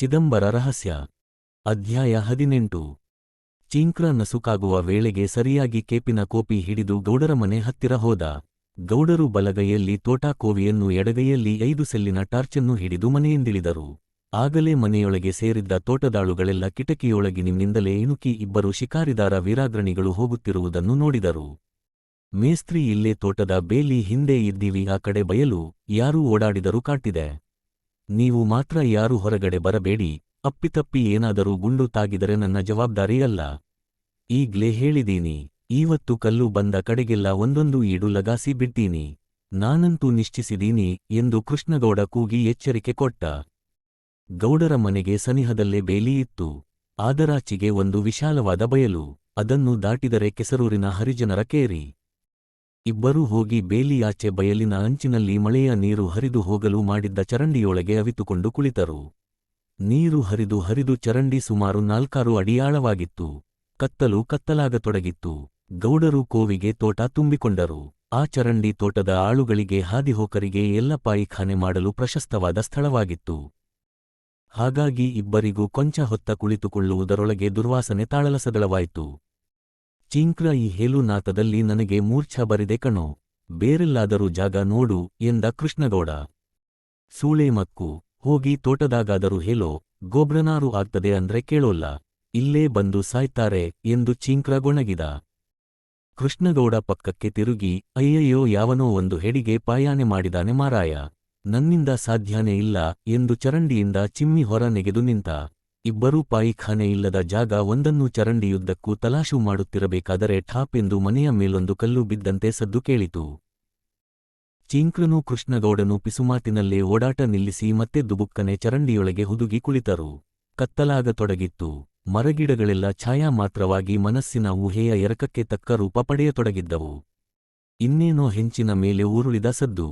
ಚಿದಂಬರ ರಹಸ್ಯ. ಅಧ್ಯಾಯ ಹದಿನೆಂಟು. ಚೀಂಕ್ರ ನಸುಕಾಗುವ ವೇಳೆಗೆ ಸರಿಯಾಗಿ ಕೇಪಿನ ಕೋಪಿ ಹಿಡಿದು ಗೌಡರ ಮನೆ ಹತ್ತಿರ ಹೋದ. ಗೌಡರು ಬಲಗೈಯಲ್ಲಿ ತೋಟಾಕೋವಿಯನ್ನು ಎಡಗೈಯಲ್ಲಿ ಐದು ಸೆಲ್ಲಿನ ಟಾರ್ಚನ್ನು ಹಿಡಿದು ಮನೆಯಿಂದಿಳಿದರು. ಆಗಲೇ ಮನೆಯೊಳಗೆ ಸೇರಿದ್ದ ತೋಟದಾಳುಗಳೆಲ್ಲ ಕಿಟಕಿಯೊಳಗಿನಿಂದಲೇ ಇಣುಕಿ ಇಬ್ಬರು ಶಿಕಾರಿದಾರ ವೀರಾಗ್ರಣಿಗಳು ಹೋಗುತ್ತಿರುವುದನ್ನು ನೋಡಿದರು. ಮೇಸ್ತ್ರಿ ಇಲ್ಲೇ ತೋಟದ ಬೇಲಿ ಹಿಂದೆ ಇದ್ದೀವಿ ಆ ಕಡೆ ಬಯಲು ಯಾರೂ ಓಡಾಡಿದರೂ ಕಾಟಿದೆ. ನೀವು ಮಾತ್ರ ಯಾರು ಹೊರಗಡೆ ಬರಬೇಡಿ, ಅಪ್ಪಿತಪ್ಪಿ ಏನಾದರೂ ಗುಂಡು ತಾಗಿದರೆ ನನ್ನ ಜವಾಬ್ದಾರಿಯಲ್ಲ ಈಗ್ಲೇ ಹೇಳಿದೀನಿ, ಈವತ್ತು ಕಲ್ಲು ಬಂದ ಕಡೆಗೆಲ್ಲ ಒಂದೊಂದು ಈಡು ಲಗಾಸಿ ಬಿಟ್ಟೀನಿ ನಾನಂತೂ ನಿಶ್ಚಿಸಿದೀನಿ ಎಂದು ಕೃಷ್ಣಗೌಡ ಕೂಗಿ ಎಚ್ಚರಿಕೆ ಕೊಟ್ಟ. ಗೌಡರ ಮನೆಗೆ ಸನಿಹದಲ್ಲೇ ಬೇಲಿ ಇತ್ತು. ಆದರಾಚಿಗೆ ಒಂದು ವಿಶಾಲವಾದ ಬಯಲು, ಅದನ್ನು ದಾಟಿದರೆ ಕೆಸರೂರಿನ ಹರಿಜನರ ಕೇರಿ. ಇಬ್ಬರೂ ಹೋಗಿ ಬೇಲಿಯಾಚೆ ಬಯಲಿನ ಅಂಚಿನಲ್ಲಿ ಮಳೆಯ ನೀರು ಹರಿದು ಹೋಗಲು ಮಾಡಿದ್ದ ಚರಂಡಿಯೊಳಗೆ ಅವಿತುಕೊಂಡು ಕುಳಿತರು. ನೀರು ಹರಿದು ಹರಿದು ಚರಂಡಿ ಸುಮಾರು ನಾಲ್ಕಾರು ಅಡಿ ಆಳವಾಗಿತ್ತು. ಕತ್ತಲು ಕತ್ತಲಾಗತೊಡಗಿತ್ತು. ಗೌಡರು ಕೋವಿಗೆ ತೋಟ ತುಂಬಿಕೊಂಡರು. ಆ ಚರಂಡಿ ತೋಟದ ಆಳುಗಳಿಗೆ ಹಾದಿಹೋಕರಿಗೆ ಎಲ್ಲ ಪಾಯಿಖಾನೆ ಮಾಡಲು ಪ್ರಶಸ್ತವಾದ ಸ್ಥಳವಾಗಿತ್ತು. ಹಾಗಾಗಿ ಇಬ್ಬರಿಗೂ ಕೊಂಚ ಹೊತ್ತ ಕುಳಿತುಕೊಳ್ಳುವುದರೊಳಗೆ ದುರ್ವಾಸನೆ ತಾಳಲಸದಳವಾಯಿತು. ಚೀಂಕ್ರ ಈ ಹೇಲುನಾಥದಲ್ಲಿ ನನಗೆ ಮೂರ್ಛ ಬರಿದೆ ಕಣೋ, ಬೇರೆಲ್ಲಾದರೂ ಜಾಗ ನೋಡು ಎಂದ ಕೃಷ್ಣಗೌಡ. ಸೂಳೆ ಮಕ್ಕು, ಹೋಗಿ ತೋಟದಾಗಾದರೂ ಹೇಳೋ, ಗೊಬ್ರನಾರು ಆಗ್ತದೆ ಅಂದ್ರೆ ಕೇಳೋಲ್ಲ, ಇಲ್ಲೇ ಬಂದು ಸಾಯ್ತಾರೆ ಎಂದು ಚಿಂಕ್ರ ಗೊಣಗಿದ. ಕೃಷ್ಣಗೌಡ ಪಕ್ಕಕ್ಕೆ ತಿರುಗಿ, ಅಯ್ಯಯ್ಯೋ ಯಾವನೋ ಒಂದು ಹೆಡಿಗೆ ಪಾಯಾನೆ ಮಾಡಿದಾನೆ ಮಾರಾಯ, ನನ್ನಿಂದ ಸಾಧ್ಯನೇ ಇಲ್ಲ ಎಂದು ಚರಂಡಿಯಿಂದ ಚಿಮ್ಮಿ ಹೊರ ನೆಗೆದು ನಿಂತ. ಇಬ್ಬರೂ ಪಾಯಿಖಾನೆಯಿಲ್ಲದ ಜಾಗ ಒಂದನ್ನು ಚರಂಡಿಯುದ್ದಕ್ಕೂ ತಲಾಶು ಮಾಡುತ್ತಿರಬೇಕಾದರೆ ಠಾಪ್ ಎಂದು ಮನೆಯ ಮೇಲೊಂದು ಕಲ್ಲು ಬಿದ್ದಂತೆ ಸದ್ದು ಕೇಳಿತು. ಚೀಂಕ್ರನೂ ಕೃಷ್ಣಗೌಡನು ಪಿಸುಮಾತಿನಲ್ಲೇ ಓಡಾಟ ನಿಲ್ಲಿಸಿ ಮತ್ತೆ ದುಬುಕ್ಕನೆ ಚರಂಡಿಯೊಳಗೆ ಹುದುಗಿ ಕುಳಿತರು. ಕತ್ತಲಾಗತೊಡಗಿತ್ತು. ಮರಗಿಡಗಳೆಲ್ಲ ಛಾಯಾ ಮಾತ್ರವಾಗಿ ಮನಸ್ಸಿನ ಊಹೆಯ ಎರಕಕ್ಕೆ ತಕ್ಕ ರೂಪ ಪಡೆಯತೊಡಗಿದ್ದವು. ಇನ್ನೇನೋ ಹೆಂಚಿನ ಮೇಲೆ ಉರುಳಿದ ಸದ್ದು.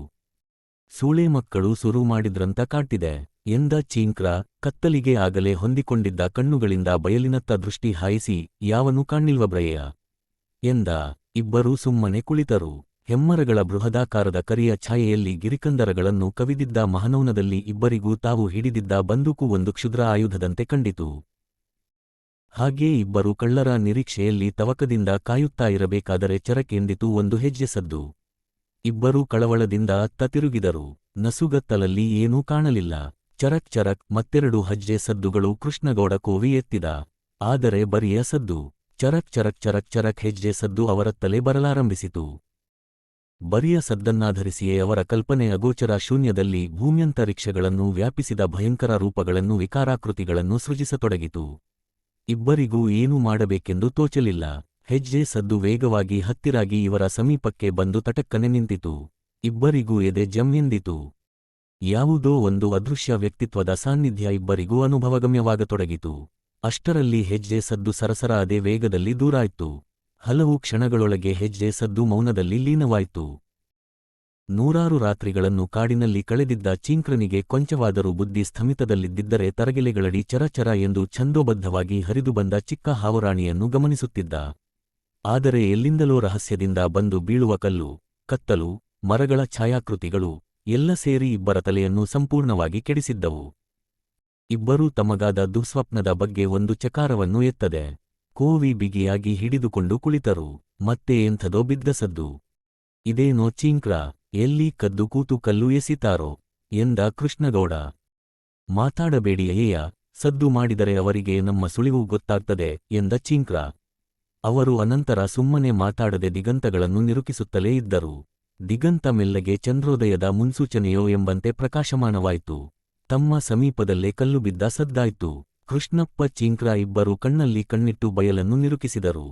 ಸೂಳೆ ಮಕ್ಕಳು ಸುರು ಮಾಡಿದ್ರಂತ ಕಾಟಿದೆ ಎಂದ ಚೀಂಕ್ರ ಕತ್ತಲಿಗೆ ಆಗಲೇ ಹೊಂದಿಕೊಂಡಿದ್ದ ಕಣ್ಣುಗಳಿಂದ ಬಯಲಿನತ್ತ ದೃಷ್ಟಿ ಹಾಯಿಸಿ, ಯಾವನೂ ಕಾಣಿಲ್ವಬ್ರಯ್ಯ ಎಂದ. ಇಬ್ಬರೂ ಸುಮ್ಮನೆ ಕುಳಿತರು. ಹೆಮ್ಮರಗಳ ಬೃಹದಾಕಾರದ ಕರಿಯ ಛಾಯೆಯಲ್ಲಿ ಗಿರಿಕಂದರಗಳನ್ನು ಕವಿದಿದ್ದ ಮಹನೌನದಲ್ಲಿ ಇಬ್ಬರಿಗೂ ತಾವು ಹಿಡಿದಿದ್ದ ಬಂದೂಕು ಒಂದು ಕ್ಷುದ್ರ ಆಯುಧದಂತೆ ಕಂಡಿತು. ಹಾಗೇ ಇಬ್ಬರು ಕಳ್ಳರ ನಿರೀಕ್ಷೆಯಲ್ಲಿ ತವಕದಿಂದ ಕಾಯುತ್ತಾ ಇರಬೇಕಾದರೆ ಚರಕೆಂದಿತು ಒಂದು ಹೆಜ್ಜೆ ಸದ್ದು. ಇಬ್ಬರೂ ಕಳವಳದಿಂದ ಅತ್ತ ತಿರುಗಿದರು. ನಸುಗತ್ತಲಲ್ಲಿ ಏನೂ ಕಾಣಲಿಲ್ಲ. ಚರಕ್ ಚರಕ್ ಮತ್ತೆರಡು ಹಜ್ಜೆ ಸದ್ದುಗಳು ಕೃಷ್ಣಗೌಡ ಕೋವಿ ಎತ್ತಿದ. ಆದರೆ ಬರಿಯ ಸದ್ದು, ಚರಕ್ ಚರಕ್ ಚರಕ್ ಚರಕ್ ಹೆಜ್ಜೆ ಸದ್ದು ಅವರತ್ತಲೇ ಬರಲಾರಂಭಿಸಿತು. ಬರಿಯ ಸದ್ದನ್ನಾಧರಿಸಿಯೇ ಅವರ ಕಲ್ಪನೆ ಅಗೋಚರ ಶೂನ್ಯದಲ್ಲಿ ಭೂಮ್ಯಂತರಿಕ್ಷಗಳನ್ನು ವ್ಯಾಪಿಸಿದ ಭಯಂಕರ ರೂಪಗಳನ್ನು ವಿಕಾರಾಕೃತಿಗಳನ್ನು ಸೃಜಿಸತೊಡಗಿತು. ಇಬ್ಬರಿಗೂ ಏನೂ ಮಾಡಬೇಕೆಂದು ತೋಚಲಿಲ್ಲ. ಹೆಜ್ಜೆ ಸದ್ದು ವೇಗವಾಗಿ ಹತ್ತಿರಾಗಿ ಇವರ ಸಮೀಪಕ್ಕೆ ಬಂದು ತಟಕ್ಕನೆ ನಿಂತಿತು. ಇಬ್ಬರಿಗೂ ಎದೆ ಜಮ್ಮೆಂದಿತು ಯಾವುದೋ ಒಂದು ಅದೃಶ್ಯ ವ್ಯಕ್ತಿತ್ವದ ಸಾನ್ನಿಧ್ಯ ಇಬ್ಬರಿಗೂ ಅನುಭವಗಮ್ಯವಾಗತೊಡಗಿತು. ಅಷ್ಟರಲ್ಲಿ ಹೆಜ್ಜೆ ಸದ್ದು ಸರಸರ ಅದೇ ವೇಗದಲ್ಲಿ ದೂರಾಯ್ತು ಹಲವು ಕ್ಷಣಗಳೊಳಗೆ ಹೆಜ್ಜೆ ಸದ್ದು ಮೌನದಲ್ಲಿ ಲೀನವಾಯ್ತು. ನೂರಾರು ರಾತ್ರಿಗಳನ್ನು ಕಾಡಿನಲ್ಲಿ ಕಳೆದಿದ್ದ ಚೀಂಕ್ರನಿಗೆ ಕೊಂಚವಾದರೂ ಬುದ್ಧಿ ಸ್ಥಮಿತದಲ್ಲಿದ್ದರೆ ತರಗೆಲೆಗಳಡಿ ಚರಚರ ಎಂದು ಛಂದೋಬದ್ಧವಾಗಿ ಹರಿದುಬಂದ ಚಿಕ್ಕ ಹಾವುರಾಣಿಯನ್ನು ಗಮನಿಸುತ್ತಿದ್ದ. ಆದರೆ ಎಲ್ಲಿಂದಲೋ ರಹಸ್ಯದಿಂದ ಬಂದು ಬೀಳುವ ಕಲ್ಲು, ಕತ್ತಲು, ಮರಗಳ ಛಾಯಾಕೃತಿಗಳು ಎಲ್ಲ ಸೇರಿ ಇಬ್ಬರ ತಲೆಯನ್ನು ಸಂಪೂರ್ಣವಾಗಿ ಕೆಡಿಸಿದ್ದವು. ಇಬ್ಬರೂ ತಮಗಾದ ದುಸ್ವಪ್ನದ ಬಗ್ಗೆ ಒಂದು ಚಕಾರವನ್ನು ಎತ್ತದೆ. ಕೋವಿ ಬಿಗಿಯಾಗಿ ಹಿಡಿದುಕೊಂಡು ಕುಳಿತರು. ಮತ್ತೆ ಎಂಥದೋ ಬಿದ್ದ ಸದ್ದು. ಇದೇನೋ ಚೀಂಕ್ರ, ಎಲ್ಲಿ ಕದ್ದು ಕೂತು ಕಲ್ಲು ಎಸಿತಾರೋ ಎಂದ ಕೃಷ್ಣಗೌಡ. ಮಾತಾಡಬೇಡಿ ಅಯ್ಯ ಸದ್ದು ಮಾಡಿದರೆ ಅವರಿಗೆ ನಮ್ಮ ಸುಳಿವು ಗೊತ್ತಾಗ್ತದೆ ಎಂದ ಚೀಂಕ್ರ. ಅವರು ಅನಂತರ ಸುಮ್ಮನೆ ಮಾತಾಡದೆ ದಿಗಂತಗಳನ್ನು ನಿರುಕಿಸುತ್ತಲೇ ಇದ್ದರು. ದಿಗಂತ ಮೆಲ್ಲಗೆ ಚಂದ್ರೋದಯದ ಮುನ್ಸೂಚನೆಯೋ ಎಂಬಂತೆ ಪ್ರಕಾಶಮಾನವಾಯಿತು. ತಮ್ಮ ಸಮೀಪದಲ್ಲೇ ಕಲ್ಲು ಬಿದ್ದ ಸದ್ದಾಯ್ತು. ಕೃಷ್ಣಪ್ಪ ಚೀಂಕ್ರ ಇಬ್ಬರು ಕಣ್ಣಲ್ಲಿ ಕಣ್ಣಿಟ್ಟು ಬಯಲನ್ನು ನಿರುಕಿಸಿದರು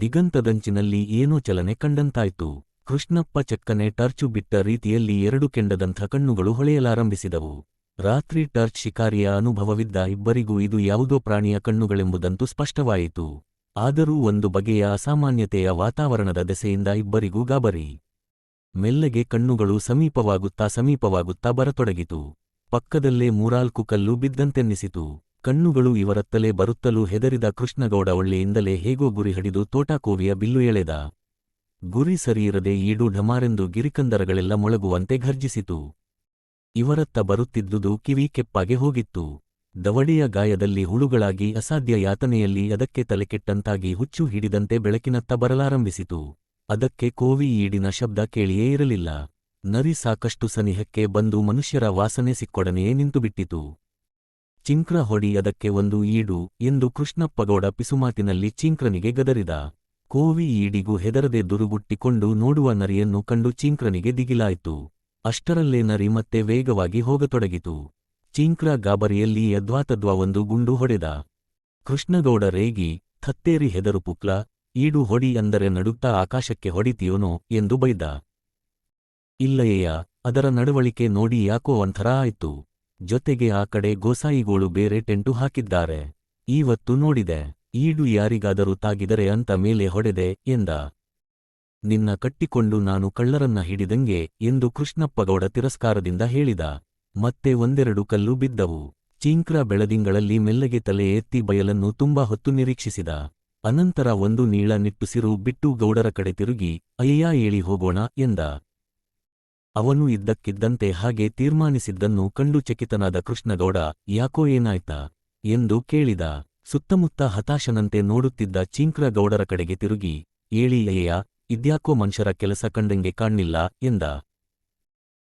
ದಿಗಂತದಂಚಿನಲ್ಲಿ ಏನೋ ಚಲನೆ ಕಂಡಂತಾಯ್ತು. ಕೃಷ್ಣಪ್ಪ ಚಕ್ಕನೆ ಟರ್ಚು ಬಿಟ್ಟ ರೀತಿಯಲ್ಲಿ ಎರಡು ಕೆಂಡದಂಥ ಕಣ್ಣುಗಳು ಹೊಳೆಯಲಾರಂಭಿಸಿದವು. ರಾತ್ರಿ ಟರ್ಚ್ ಶಿಕಾರಿಯ ಅನುಭವವಿದ್ದ ಇಬ್ಬರಿಗೂ ಇದು ಯಾವುದೋ ಪ್ರಾಣಿಯ ಕಣ್ಣುಗಳೆಂಬುದಂತೂ ಸ್ಪಷ್ಟವಾಯಿತು. ಆದರೂ ಒಂದು ಬಗೆಯ ಅಸಾಮಾನ್ಯತೆಯ ವಾತಾವರಣದ ದೆಸೆಯಿಂದ ಇಬ್ಬರಿಗೂ ಗಾಬರಿ. ಮೆಲ್ಲಗೆ ಕಣ್ಣುಗಳು ಸಮೀಪವಾಗುತ್ತಾ ಸಮೀಪವಾಗುತ್ತಾ ಬರತೊಡಗಿತು. ಪಕ್ಕದಲ್ಲೇ ಮೂರಾಲ್ಕು ಕಲ್ಲು ಬಿದ್ದಂತೆನ್ನಿಸಿತು. ಕಣ್ಣುಗಳು ಇವರತ್ತಲೇ ಬರುತ್ತಲೂ ಹೆದರಿದ ಕೃಷ್ಣಗೌಡ ಒಳ್ಳೆಯಿಂದಲೇ ಹೇಗೋ ಗುರಿ ಹಿಡಿದು ತೋಟಾಕೋವಿಯ ಬಿಲ್ಲು ಎಳೆದ. ಗುರಿ ಸರಿಯಿರದೆ ಈಡು ಢಮಾರೆಂದು ಗಿರಿಕಂದರಗಳೆಲ್ಲ ಮೊಳಗುವಂತೆ ಘರ್ಜಿಸಿತು. ಇವರತ್ತ ಬರುತ್ತಿದ್ದುದು ಕಿವಿ ಕೆಪ್ಪಾಗೆ ಹೋಗಿತ್ತು. ದವಡೆಯ ಗಾಯದಲ್ಲಿ ಹುಳುಗಳಾಗಿ ಅಸಾಧ್ಯ ಯಾತನೆಯಲ್ಲಿ ಅದಕ್ಕೆ ತಲೆಕೆಟ್ಟಂತಾಗಿ ಹುಚ್ಚು ಹಿಡಿದಂತೆ ಬೆಳಕಿನತ್ತ ಬರಲಾರಂಭಿಸಿತು. ಅದಕ್ಕೆ ಕೋವಿ ಈಡಿನ ಶಬ್ದ ಕೇಳಿಯೇ ಇರಲಿಲ್ಲ. ನರಿ ಸಾಕಷ್ಟು ಸನಿಹಕ್ಕೆ ಬಂದು ಮನುಷ್ಯರ ವಾಸನೆ ಸಿಕ್ಕೊಡನೆಯೇ ನಿಂತುಬಿಟ್ಟಿತು. ಚಿಂಕ್ರ ಹೊಡಿ ಅದಕ್ಕೆ ಒಂದು ಈಡು ಎಂದು ಕೃಷ್ಣಪ್ಪಗೌಡ ಪಿಸುಮಾತಿನಲ್ಲಿ ಚಿಂಕ್ರನಿಗೆ ಗದರಿದ. ಕೋವಿ ಈಡಿಗೂ ಹೆದರದೆ ದುರುಗುಟ್ಟಿಕೊಂಡು ನೋಡುವ ನರಿಯನ್ನು ಕಂಡು ಚಿಂಕ್ರನಿಗೆ ದಿಗಿಲಾಯಿತು. ಅಷ್ಟರಲ್ಲೇ ನರಿ ಮತ್ತೆ ವೇಗವಾಗಿ ಹೋಗತೊಡಗಿತು. ಚಿಂಕ್ರ ಗಾಬರಿಯಲ್ಲಿ ಯದ್ವಾತದ್ವಾ ಒಂದು ಗುಂಡು ಹೊಡೆದ. ಕೃಷ್ಣಗೌಡ ರೇಗಿ, ಥತ್ತೇರಿ ಹೆದರು ಪುಕ್ಲ ಈಡು ಹೊಡಿ ಅಂದರೆ ನಡುತ್ತಾ ಆಕಾಶಕ್ಕೆ ಹೊಡಿತೀಯೋನೋ ಎಂದು ಬೈದ. ಇಲ್ಲಯ್ಯ ಅದರ ನಡವಳಿಕೆ ನೋಡಿ ಯಾಕೋ ಒಂಥರ ಆಯ್ತು. ಜೊತೆಗೆ ಆ ಕಡೆ ಗೋಸಾಯಿಗೋಳು ಬೇರೆ ಟೆಂಟು ಹಾಕಿದ್ದಾರೆ. ಈವತ್ತು ನೋಡಿದೆ, ಈಡು ಯಾರಿಗಾದರೂ ತಾಗಿದರೆ ಅಂತ ಮೇಲೆ ಹೊಡೆದೆ ಎಂದ. ನಿನ್ನ ಕಟ್ಟಿಕೊಂಡು ನಾನು ಕಳ್ಳರನ್ನ ಹಿಡಿದಂಗೆ ಎಂದು ಕೃಷ್ಣಪ್ಪಗೌಡ ತಿರಸ್ಕಾರದಿಂದ ಹೇಳಿದ. ಮತ್ತೆ ಒಂದೆರಡು ಕಲ್ಲು ಬಿದ್ದವು. ಚೀಂಕ್ರ ಬೆಳದಿಂಗಳಲ್ಲಿ ಮೆಲ್ಲಗೆ ತಲೆ ಎತ್ತಿ ಬಯಲನ್ನು ತುಂಬಾ ಹೊತ್ತು ನಿರೀಕ್ಷಿಸಿದ. ಅನಂತರ ಒಂದು ನೀಳ ನಿಟ್ಟುಸಿರು ಬಿಟ್ಟು ಗೌಡರ ಕಡೆ ತಿರುಗಿ, ಅಯ್ಯಯ್ಯ ಏಳಿ ಹೋಗೋಣ ಎಂದ. ಅವನು ಇದ್ದಕ್ಕಿದ್ದಂತೆ ಹಾಗೆ ತೀರ್ಮಾನಿಸಿದ್ದನ್ನು ಕಂಡು ಚಕಿತನಾದ ಕೃಷ್ಣಗೌಡ, ಯಾಕೋ ಏನಾಯ್ತ? ಎಂದು ಕೇಳಿದ. ಸುತ್ತಮುತ್ತ ಹತಾಶನಂತೆ ನೋಡುತ್ತಿದ್ದ ಚೀಂಕ್ರ ಗೌಡರ ಕಡೆಗೆ ತಿರುಗಿ, ಏಳಿ ಅಯ್ಯ ಇದ್ಯಾಕೋ ಮನುಷ್ಯರ ಕೆಲಸ ಕಂಡಂಗೆ ಕಾಣ್ಲಿಲ್ಲ ಎಂದ.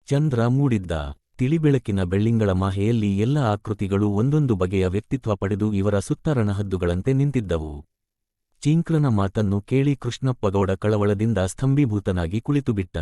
ಚಂದ್ರ ಮೂಡಿದ್ದ. ತಿಳಿಬೆಳಕಿನ ಬೆಳ್ಳಿಂಗಳ ಮಾಹೆಯಲ್ಲಿ ಎಲ್ಲ ಆಕೃತಿಗಳು ಒಂದೊಂದು ಬಗೆಯ ವ್ಯಕ್ತಿತ್ವ ಪಡೆದು ಇವರ ಸುತ್ತರಣಹದ್ದುಗಳಂತೆ ನಿಂತಿದ್ದವು. ಚೀಂಕ್ರನ ಮಾತನ್ನು ಕೇಳಿ ಕೃಷ್ಣಪ್ಪಗೌಡ ಕಳವಳದಿಂದ ಸ್ತಂಭೀಭೂತನಾಗಿ ಕುಳಿತುಬಿಟ್ಟ.